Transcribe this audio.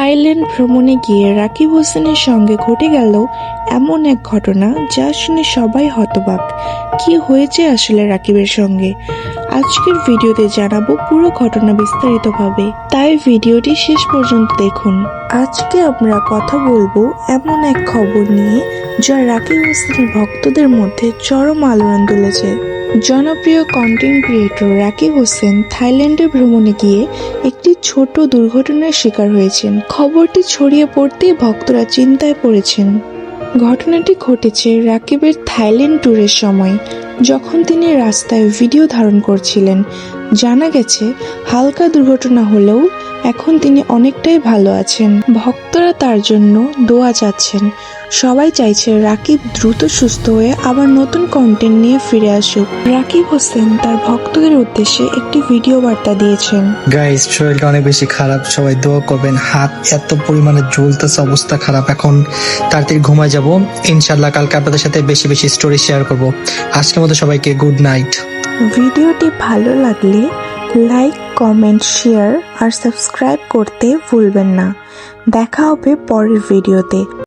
Thailand ভ্রমণে গিয়ে রাকিব হোসেনের সঙ্গে ঘটে গেল এমন এক ঘটনা যা শুনে সবাই হতবাক। কি হয়েছে আসলে রাকিবের সঙ্গে? আজকের ভিডিওতে জানাব পুরো ঘটনা বিস্তারিতভাবে। তাই ভিডিওটি শেষ পর্যন্ত দেখুন। আজকে আমরা কথা বলব এমন এক খবর নিয়ে যা রাকিব হোসেনের ভক্তদের মধ্যে চরম আলোড়ন তুলেছে। জনপ্রিয় কন্টেন্ট ক্রিয়েটর রাকিব হোসেন থাইল্যান্ডে ভ্রমণে গিয়ে একটি ছোট দুর্ঘটনার শিকার হয়েছেন। খবরটি ছড়িয়ে পড়তেই ভক্তরা চিন্তায় পড়েছেন। ঘটনাটি ঘটেছে রাকিবের থাইল্যান্ড ট্যুরের সময়, যখন তিনি রাস্তায় ভিডিও ধারণ করছিলেন। জানা গেছে, হালকা দুর্ঘটনা হলেও এখন তিনি অনেকটাই ভালো আছেন। ভক্তরা তার জন্য দোয়া চাচ্ছেন। সবাই চাইছে রাকিব দ্রুত সুস্থ হয়ে আবার নতুন কন্টেন্ট নিয়ে ফিরে আসুক। রাকিব হোসেন তার ভক্তদের উদ্দেশ্যে একটি ভিডিও বার্তা দিয়েছেন। গাইস শরীরটা অনেক বেশি খারাপ। সবাই দোয়া করবেন। হাত এত পরিমাণে জ্বলতেছে অবস্থা খারাপ। এখন তাড়াতাড়ি ঘুমায় যাব। ইনশাল্লাহ কালকে আপনাদের সাথে বেশি বেশি স্টোরি শেয়ার করব। আজকের মতো সবাইকে গুড নাইট ভিডিওটি ভালো লাগলে লাইক কমেন্ট শেয়ার আর সাবস্ক্রাইব করতে ভুলবেন না। দেখা হবে পরের ভিডিওতে